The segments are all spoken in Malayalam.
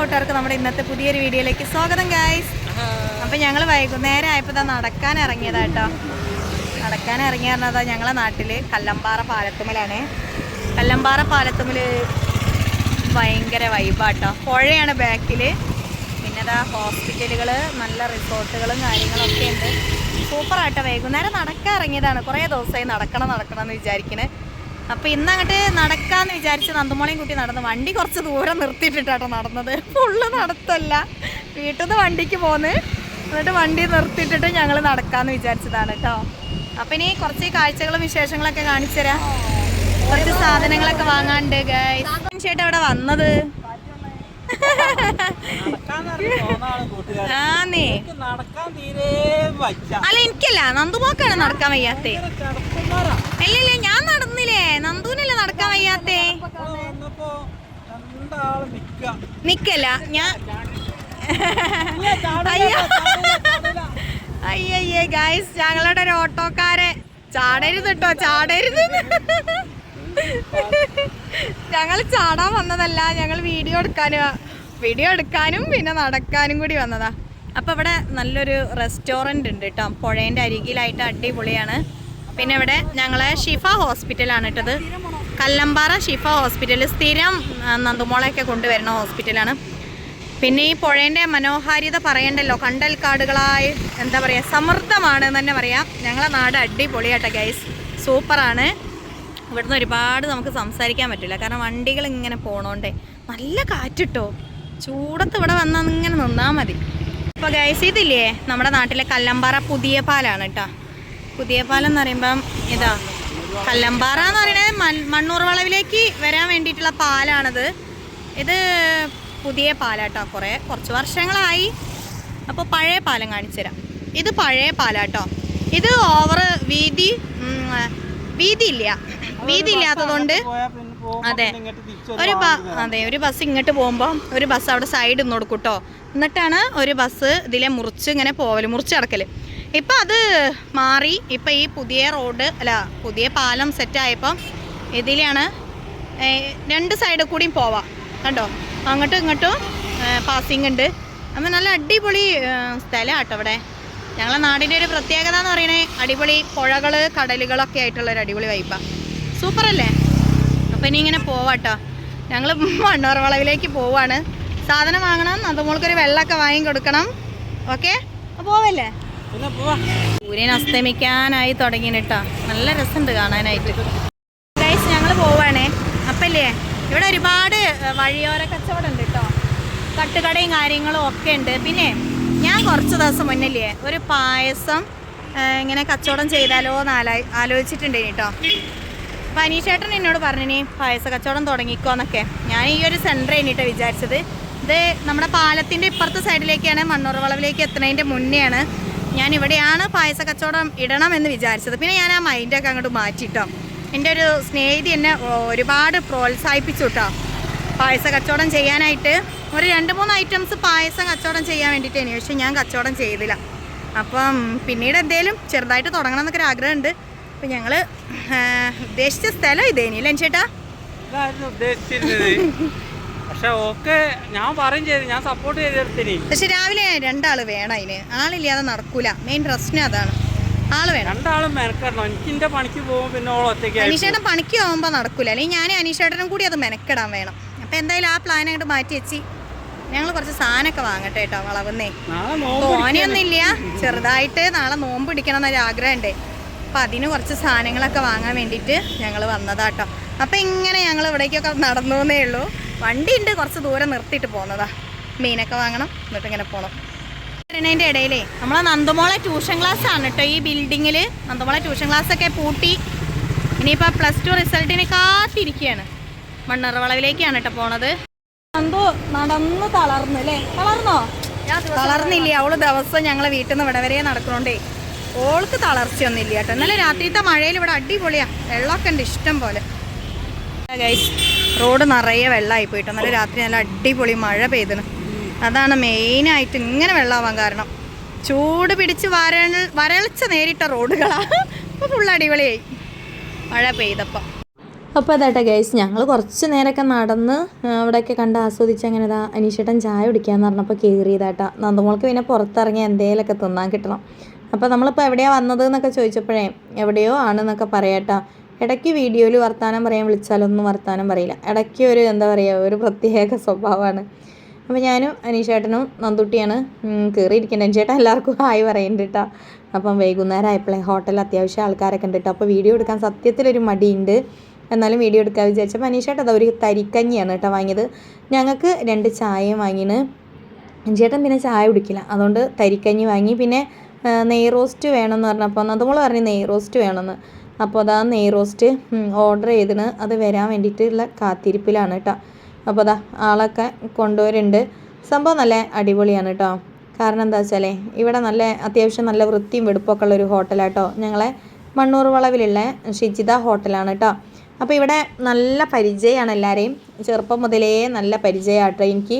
കൂട്ടുകാർക്ക് നമ്മുടെ ഇന്നത്തെ പുതിയൊരു വീഡിയോയിലേക്ക് സ്വാഗതം ഗായ്സ് അപ്പം ഞങ്ങൾ വൈകുന്നേരം ആയപ്പോൾ ഇതാ നടക്കാൻ ഇറങ്ങിയതാട്ടോ നടക്കാൻ ഇറങ്ങി പറഞ്ഞതാ ഞങ്ങളെ നാട്ടിൽ കല്ലമ്പാറ പാലത്തുമ്മലാണ്. കല്ലമ്പാറ പാലത്തുമ്മൽ ഭയങ്കര വൈബാട്ടോ പുഴയാണ് ബാക്കിൽ പിന്നെ ഇതാ ഹോസ്പിറ്റലുകൾ നല്ല റിസോർട്ടുകളും കാര്യങ്ങളൊക്കെ ഉണ്ട് സൂപ്പറാട്ടോ. വൈകുന്നേരം നടക്കാൻ ഇറങ്ങിയതാണ് കുറേ ദിവസമായി നടക്കണം നടക്കണം എന്ന് വിചാരിക്കണേ. അപ്പൊ ഇന്ന് അങ്ങോട്ട് നടക്കാന്ന് വിചാരിച്ച് നന്ദമോളെയും കുട്ടി നടന്നു വണ്ടി കുറച്ച് ദൂരം നിർത്തിയിട്ടിട്ടാട്ടോ നടന്നത്. ഫുള്ള് നടത്തല്ല. വീട്ടിൽ നിന്ന് വണ്ടിക്ക് പോന്ന്. എന്നിട്ട് വണ്ടി നിർത്തിയിട്ടിട്ട് ഞങ്ങൾ നടക്കാന്ന് വിചാരിച്ചതാണ് കേട്ടോ അപ്പൊ ഇനി കുറച്ച് കാഴ്ചകളും വിശേഷങ്ങളൊക്കെ കാണിച്ചു തരാം. കുറച്ച് സാധനങ്ങളൊക്കെ വാങ്ങാണ്ട് ഗൈസ് ചേട്ടാ അവിടെ വന്നത്? ആന്നേ. അല്ല എനിക്കല്ല. നന്ദുമോക്കാണ് നടക്കാൻ വയ്യാത്തേ. അല്ലല്ലേ ഞാൻ നടന്നില്ലേ? നന്ദുവിനല്ലേ നടക്കാൻ വയ്യാത്തേ? നിക്കല്ല. ഞാൻ അയ്യോ. അയ്യയ്യേ ഗായ്സ് ഞങ്ങളുടെ ഒരു ഓട്ടോക്കാരെ ചാടരുത്. കേട്ടോ ചാടരുത് ഞങ്ങൾ ചാടാൻ വന്നതല്ല. ഞങ്ങൾ വീഡിയോ എടുക്കാനും. വീഡിയോ എടുക്കാനും പിന്നെ നടക്കാനും കൂടി വന്നതാ. അപ്പോൾ ഇവിടെ നല്ലൊരു റെസ്റ്റോറന്റ് ഉണ്ട് കേട്ടോ പുഴേന്റെ അരികിലായിട്ട് അടിപൊളിയാണ്. പിന്നെ ഇവിടെ ഞങ്ങളെ ഷിഫ ഹോസ്പിറ്റലാണ് ഇട്ടത് കല്ലമ്പാറ ഷിഫ ഹോസ്പിറ്റൽ സ്ഥിരം നന്ദുമോളെയൊക്കെ കൊണ്ടുവരുന്ന ഹോസ്പിറ്റലാണ് പിന്നെ ഈ പുഴേന്റെ മനോഹാരിത പറയണ്ടല്ലോ. കണ്ടൽ കാടുകളായി എന്താ പറയുക സമൃദ്ധമാണ് എന്ന് തന്നെ പറയാം. ഞങ്ങളെ നാട് അടിപൊളിയാട്ടെ ഗൈസ് സൂപ്പറാണ്. ഇവിടുന്ന് ഒരുപാട് നമുക്ക് സംസാരിക്കാൻ പറ്റില്ല. കാരണം വണ്ടികൾ ഇങ്ങനെ പോണോണ്ടേ. നല്ല കാറ്റിട്ടോ ചൂടത്ത് ഇവിടെ വന്നാൽ ഇങ്ങനെ നിന്നാൽ മതി. അപ്പോൾ ഗൈസ് ഇതില്ലേ? നമ്മുടെ നാട്ടിലെ കല്ലമ്പാറ പുതിയ പാലാണ് കേട്ടോ പുതിയ പാലം എന്ന് പറയുമ്പം ഇതാ കല്ലമ്പാറ എന്ന് പറയുന്നത് മണ്ണൂർ വളവിലേക്ക് വരാൻ വേണ്ടിയിട്ടുള്ള പാലാണിത്. ഇത് പുതിയ പാലാട്ടോ കുറേ കുറച്ച് വർഷങ്ങളായി. അപ്പോൾ പഴയ പാലം കാണിച്ചു തരാം. ഇത് പഴയ പാലാട്ടോ ഇത് ഓവർ വീതി വീതി ഇല്ല വീതി ഇല്ലാത്തതുകൊണ്ട് അതെ. ഒരു അതെ ഒരു ബസ് ഇങ്ങോട്ട് പോകുമ്പോൾ ഒരു ബസ് അവിടെ സൈഡിൽ നിന്ന് കൊടുക്കൂട്ടോ എന്നിട്ടാണ് ഒരു ബസ് ഇതിലെ മുറിച്ച് ഇങ്ങനെ പോവൽ മുറിച്ച് കിടക്കൽ. ഇപ്പം അത് മാറി ഇപ്പം ഈ പുതിയ റോഡ് അല്ല പുതിയ പാലം സെറ്റായപ്പം ഇതിലാണ് രണ്ട് സൈഡിൽ കൂടിയും പോവാം. കണ്ടോ? അങ്ങോട്ടും ഇങ്ങോട്ടും പാസിംഗ് ഉണ്ട്. അപ്പം നല്ല അടിപൊളി സ്ഥലമാണ് കേട്ടോ ഇവിടെ ഞങ്ങളെ നാടിന്റെ ഒരു പ്രത്യേകത എന്ന് പറയുന്നത് അടിപൊളി പുഴകൾ കടലുകളൊക്കെ ആയിട്ടുള്ള ഒരു അടിപൊളി വൈബാണ് സൂപ്പറല്ലേ? അപ്പം ഇനി ഇങ്ങനെ പോവാട്ടോ. ഞങ്ങൾ മണ്ണൂർ വളവിലേക്ക് പോവാണ്. സാധനം വാങ്ങണം. നന്ദമോൾക്കൊരു വെള്ളമൊക്കെ വാങ്ങി കൊടുക്കണം. ഓക്കെ? പോവല്ലേ? സൂര്യൻ അസ്തമിക്കാനായി തുടങ്ങിയിട്ടാ നല്ല രസമുണ്ട് കാണാനായിട്ട്. ഗൈസ് ഞങ്ങൾ പോവാണേ. അപ്പല്ലേ? ഇവിടെ ഒരുപാട് വഴിയോര കച്ചവടം ഉണ്ട് കേട്ടോ കട്ടുകടയും കാര്യങ്ങളും ഒക്കെ ഉണ്ട്. പിന്നെ ഞാൻ കുറച്ച് ദിവസം മുന്നില്ലേ ഒരു പായസം ഇങ്ങനെ കച്ചവടം ചെയ്താലോ എന്ന് ആലോ ആലോചിച്ചിട്ടുണ്ടേനി കേട്ടോ അപ്പോൾ അനീഷേട്ടൻ എന്നോട് പറഞ്ഞിനി പായസ കച്ചവടം തുടങ്ങിക്കോന്നൊക്കെ ഞാൻ ഈ ഒരു സെന്റർ കഴിഞ്ഞിട്ട് വിചാരിച്ചത്. ഇത് നമ്മുടെ പാലത്തിന്റെ ഇപ്പുറത്തെ സൈഡിലേക്കാണ് മണ്ണൂർ വളവിലേക്ക് എത്തുന്നതിന്റെ മുന്നെയാണ് ഞാൻ ഇവിടെയാണ് പായസ കച്ചവടം ഇടണം എന്ന് വിചാരിച്ചത്. പിന്നെ ഞാൻ ആ മൈൻഡൊക്കെ അങ്ങോട്ട് മാറ്റിട്ടോ. എന്റെ ഒരു സ്നേഹിതി എന്നെ ഒരുപാട് പ്രോത്സാഹിപ്പിച്ചു കേട്ടോ പായസ കച്ചവടം ചെയ്യാനായിട്ട് ഒരു രണ്ട് മൂന്ന് ഐറ്റംസ് പായസം കച്ചവടം ചെയ്യാൻ വേണ്ടിയിട്ടേനി. പക്ഷേ ഞാൻ കച്ചവടം ചെയ്തില്ല. അപ്പം പിന്നീട് എന്തേലും ചെറുതായിട്ട് തുടങ്ങണം എന്നൊക്കെ ഒരു ആഗ്രഹമുണ്ട്. അപ്പം ഞങ്ങൾ ഉദ്ദേശിച്ച സ്ഥലം ഇതേനി അല്ലേ ചേട്ടാ ഇതായിരുന്നു ഉദ്ദേശിച്ചിരുന്നത്. പക്ഷെ ഓക്കെ ഞാൻ പറയും ചെയ്തു ഞാൻ സപ്പോർട്ട് ചെയ്തെടുത്തിനി പക്ഷെ രാവിലെ രണ്ടാൾ വേണം അതിന്. ആളില്ലാതെ നടക്കൂല. മെയിൻ പ്രശ്നം അതാണ്. ആൾ വേണം. രണ്ടാളും മെനക്കെടണം. എനിക്ക് എന്റെ പണിക്ക് പോകും പിന്നെ ഓൾ ഒറ്റയ്ക്ക് അനീഷേട്ടൻ പണിക്ക് പോകുമ്പോൾ നടക്കൂല. അല്ലെങ്കിൽ ഞാൻ അനീഷേട്ടനും കൂടി അത് മെനക്കെടാൻ വേണം. അപ്പൊ എന്തായാലും ആ പ്ലാൻ അങ്ങോട്ട് മാറ്റി വെച്ചി. ഞങ്ങൾ കുറച്ച് സാധനമൊക്കെ വാങ്ങട്ടെ കേട്ടോ വളവുന്നേ. നാളെ നോമ്പ് തോനെയൊന്നും ഇല്ല ചെറുതായിട്ട് നാളെ നോമ്പ് പിടിക്കണം എന്നൊരു ആഗ്രഹമുണ്ട്. അപ്പം അതിന് കുറച്ച് സാധനങ്ങളൊക്കെ വാങ്ങാൻ വേണ്ടിയിട്ട് ഞങ്ങൾ വന്നതാട്ടോ. അപ്പോൾ ഇങ്ങനെ ഞങ്ങൾ ഇവിടേക്കൊക്കെ നടന്നു എന്നേ ഉള്ളൂ. വണ്ടി ഉണ്ട് കുറച്ച് ദൂരം നിർത്തിയിട്ട് പോകുന്നതാ മീനൊക്കെ വാങ്ങണം എന്നിട്ട് ഇങ്ങനെ പോകണം ഇതിന്റെ ഇടയിലേ നമ്മളെ നന്ദമോളെ ട്യൂഷൻ ക്ലാസ് ആണ് കേട്ടോ ഈ ബിൽഡിങ്ങിൽ നന്ദമോളെ ട്യൂഷൻ ക്ലാസ് ഒക്കെ പൂട്ടി. ഇനിയിപ്പോൾ പ്ലസ് ടു റിസൾട്ടിനെ കാത്തിരിക്കുകയാണ് മണ്ണറ വളവിലേക്കാണ് കേട്ടോ പോണത്. നന്ദു നടന്ന് തളർന്നു അല്ലേ? തളർന്നോ? തളർന്നില്ലേ? അവൾ ദിവസം ഞങ്ങളെ വീട്ടിൽ നിന്ന് ഇവിടെ വരെ നടക്കണോണ്ടേ. ഓൾക്ക് തളർച്ചയൊന്നുമില്ല കേട്ടോ. ഇന്നലെ രാത്രിത്തെ മഴയിൽ ഇവിടെ അടിപൊളിയാണ് വെള്ളമൊക്കെ ഉണ്ട് ഇഷ്ടം പോലെ. റോഡ് നിറയെ വെള്ളമായി പോയിട്ട്. ഇന്നലെ രാത്രി നല്ല അടിപൊളി മഴ പെയ്തിന്. അതാണ് മെയിനായിട്ട് ഇങ്ങനെ വെള്ളമാവാൻ കാരണം. ചൂട് പിടിച്ച് വരൾ വരൾച്ച നേരിട്ട റോഡുകളാണ് ഫുൾ അടിപൊളിയായി. മഴ പെയ്തപ്പം. അപ്പോൾ അതാട്ടെ ഗൈസ് ഞങ്ങൾ കുറച്ച് നേരമൊക്കെ നടന്ന് അവിടെയൊക്കെ കണ്ട് ആസ്വദിച്ച് അങ്ങനെ ഇതാ അനീഷേട്ടൻ ചായ കുടിക്കാന്ന് പറഞ്ഞപ്പോൾ കയറിയതാട്ടാ നന്ദമോൾക്ക് പിന്നെ പുറത്തിറങ്ങി എന്തേലൊക്കെ തിന്നാൻ കിട്ടണം. അപ്പോൾ നമ്മളിപ്പോൾ എവിടെയാണ് വന്നത് എന്നൊക്കെ ചോദിച്ചപ്പോഴേ എവിടെയോ ആണെന്നൊക്കെ പറയാട്ടാ. ഇടയ്ക്ക് വീഡിയോയിൽ വർത്തമാനം പറയാൻ വിളിച്ചാലൊന്നും വർത്തമാനം പറയില്ല. ഇടയ്ക്ക് ഒരു എന്താ പറയുക ഒരു പ്രത്യേക സ്വഭാവമാണ്. അപ്പോൾ ഞാനും അനീഷേട്ടനും നന്ദുട്ടിയാണ് കയറിയിരിക്കുന്നത് അനീഷേട്ടൻ എല്ലാവർക്കും ഹായ് പറയുന്നുണ്ട് കേട്ടോ അപ്പം വൈകുന്നേരം ആയപ്പോഴേ ഹോട്ടലിൽ അത്യാവശ്യം ആൾക്കാരൊക്കെ ഉണ്ട് കേട്ടോ അപ്പോൾ വീഡിയോ എടുക്കാൻ സത്യത്തിലൊരു മടിയുണ്ട്. എന്നാലും വീഡിയോ എടുക്കാൻ വിചാരിച്ചപ്പോൾ അനീഷേട്ടൻ അത് ഒരു തരിക്കഞ്ഞിയാണ് കേട്ടോ വാങ്ങിയത്. ഞങ്ങൾക്ക് രണ്ട് ചായയും വാങ്ങിന്. ചേട്ടൻ പിന്നെ ചായ കുടിക്കില്ല. അതുകൊണ്ട് തരിക്കഞ്ഞി വാങ്ങി. പിന്നെ നെയ് റോസ്റ്റ് വേണമെന്ന് പറഞ്ഞപ്പോൾ നമ്മൾ പറഞ്ഞു നെയ് റോസ്റ്റ് വേണമെന്ന്. അപ്പോൾ അതാ നെയ് റോസ്റ്റ് ഓർഡർ ചെയ്തിന്. അത് വരാൻ വേണ്ടിയിട്ടുള്ള കാത്തിരിപ്പിലാണ് കേട്ടോ അപ്പോൾ അതാ ആളൊക്കെ കൊണ്ടുവരുന്നുണ്ട്. സംഭവം നല്ല അടിപൊളിയാണ് കേട്ടോ കാരണം എന്താ വെച്ചാൽ ഇവിടെ നല്ല അത്യാവശ്യം നല്ല വൃത്തിയും വെടുപ്പൊക്കെ ഉള്ള ഒരു ഹോട്ടലാട്ടോ ഞങ്ങളെ മണ്ണൂർ വളവിലുള്ള ഷിജിത ഹോട്ടലാണ് കേട്ടോ അപ്പോൾ ഇവിടെ നല്ല പരിചയമാണ് എല്ലാവരെയും ചെറുപ്പം മുതലേ നല്ല പരിചയമാട്ടോ എനിക്ക്.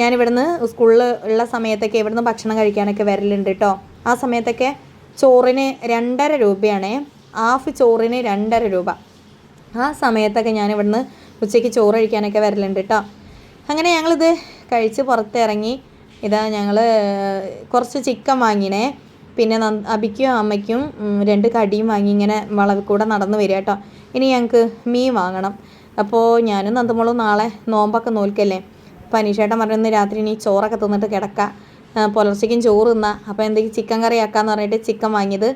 ഞാനിവിടുന്ന് സ്കൂളിൽ ഉള്ള സമയത്തൊക്കെ ഇവിടുന്ന് ഭക്ഷണം കഴിക്കാനൊക്കെ വരലുണ്ട് കേട്ടോ ആ സമയത്തൊക്കെ ചോറിന് രണ്ടര രൂപയാണ്. ഹാഫ് ചോറിന് രണ്ടര രൂപ. ആ സമയത്തൊക്കെ ഞാൻ ഇവിടുന്ന് ഉച്ചയ്ക്ക് ചോറ് കഴിക്കാനൊക്കെ വരലുണ്ട് കേട്ടോ അങ്ങനെ ഞങ്ങളിത് കഴിച്ച് പുറത്തിറങ്ങി ഇതാ ഞങ്ങൾ കുറച്ച് ചിക്കൻ വാങ്ങിനേ. പിന്നെ അബിക്കും അമ്മയ്ക്കും രണ്ട് കടിയും വാങ്ങി ഇങ്ങനെ വളവിൽ കൂടെ നടന്ന് വരിക കേട്ടോ ഇനി ഞങ്ങൾക്ക് മീൻ വാങ്ങണം. അപ്പോൾ ഞാനും നന്ദമോളും നാളെ നോമ്പൊക്കെ നോൽക്കല്ലേ. അപ്പോൾ അനീഷേട്ടൻ പറഞ്ഞു രാത്രി ഇനി ചോറൊക്കെ തിന്നിട്ട് കിടക്കാം. പുലർച്ചയ്ക്കും ചോറ് തിന്നാം. അപ്പോൾ എന്തെങ്കിലും ചിക്കൻ കറി ആക്കാന്ന് പറഞ്ഞിട്ട് ചിക്കൻ വാങ്ങിയത്.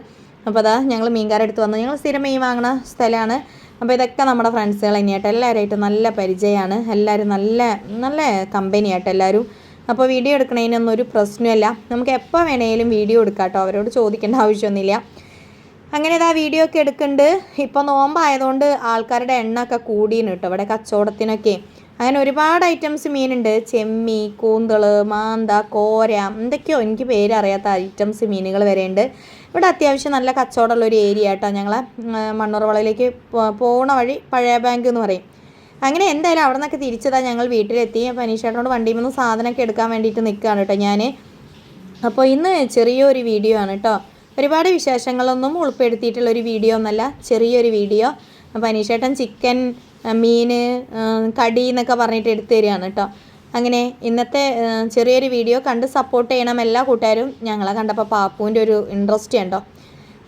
അപ്പോൾ അതാ ഞങ്ങൾ മീൻ കറി എടുത്ത് വന്നു. ഞങ്ങൾ സ്ഥിരം മീൻ വാങ്ങുന്ന സ്ഥലമാണ് അപ്പോൾ ഇതൊക്കെ നമ്മുടെ ഫ്രണ്ട്സുകൾ തന്നെയായിട്ട് എല്ലാവരുമായിട്ട് നല്ല പരിചയമാണ് എല്ലാവരും നല്ല നല്ല കമ്പനിയായിട്ട് എല്ലാവരും അപ്പോൾ വീഡിയോ എടുക്കണതിനൊന്നും ഒരു പ്രശ്നമല്ല. നമുക്ക് എപ്പോൾ വേണമെങ്കിലും വീഡിയോ എടുക്കാം കേട്ടോ അവരോട് ചോദിക്കേണ്ട ആവശ്യമൊന്നുമില്ല. അങ്ങനെ ഇതാ വീഡിയോ ഒക്കെ എടുക്കുന്നുണ്ട് ഇപ്പോൾ നോമ്പായതുകൊണ്ട് ആൾക്കാരുടെ എണ്ണമൊക്കെ കൂടിയാണ് ഇവിടെ കച്ചവടത്തിനൊക്കെ. അങ്ങനെ ഒരുപാട് ഐറ്റംസ് മീനുണ്ട്. ചെമ്മി കൂന്തൾ മാന്ത കോര എന്തൊക്കെയോ എനിക്ക് പേരറിയാത്ത ഐറ്റംസ് മീനുകൾ വരെയുണ്ട്. ഇവിടെ അത്യാവശ്യം നല്ല കച്ചവടമുള്ള ഒരു ഏരിയ കേട്ടോ ഞങ്ങളെ മണ്ണൂർ വളയിലേക്ക് പോണ വഴി പഴയ ബാങ്ക് എന്ന് പറയും. അങ്ങനെ എന്തായാലും അവിടെ നിന്നൊക്കെ തിരിച്ചതാണ് ഞങ്ങൾ വീട്ടിലെത്തി. പനീഷേട്ടനോട് വണ്ടിയിൽ നിന്ന് സാധനമൊക്കെ എടുക്കാൻ വേണ്ടിയിട്ട് നിൽക്കുകയാണ് കേട്ടോ ഞാൻ അപ്പോൾ ഇന്ന് ചെറിയൊരു വീഡിയോ ആണ് കേട്ടോ. ഒരുപാട് വിശേഷങ്ങളൊന്നും ഉൾപ്പെടുത്തിയിട്ടുള്ള ഒരു വീഡിയോ ഒന്നല്ല ചെറിയൊരു വീഡിയോ പനീഷേട്ടൻ ചിക്കൻ മീൻ കടി എന്നൊക്കെ പറഞ്ഞിട്ട് എടുത്തു തരികയാണ് കേട്ടോ. അങ്ങനെ ഇന്നത്തെ ചെറിയൊരു വീഡിയോ കണ്ട് സപ്പോർട്ട് ചെയ്യണം എല്ലാ കൂട്ടുകാരും. ഞങ്ങളെ കണ്ടപ്പോൾ പാപ്പുവിന്റെ ഒരു ഇൻട്രസ്റ്റ് ഉണ്ടോ?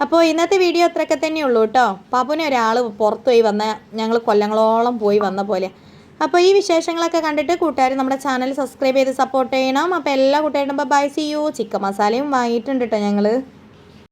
അപ്പോൾ ഇന്നത്തെ വീഡിയോ അത്രയൊക്കെ തന്നെ ഉള്ളൂ കേട്ടോ. പാപ്പുവിനെ ഒരാൾ പുറത്തു പോയി വന്ന ഞങ്ങൾ കൊല്ലങ്ങളോളം പോയി വന്ന പോലെ. അപ്പോൾ ഈ വിശേഷങ്ങളൊക്കെ കണ്ടിട്ട് കൂട്ടുകാർ നമ്മുടെ ചാനൽ സബ്സ്ക്രൈബ് ചെയ്ത് സപ്പോർട്ട് ചെയ്യണം. അപ്പോൾ എല്ലാ കൂട്ടുകാരും ബൈ സി യു ചിക്കൻ മസാലയും വാങ്ങിയിട്ടുണ്ട് കേട്ടോ ഞങ്ങൾ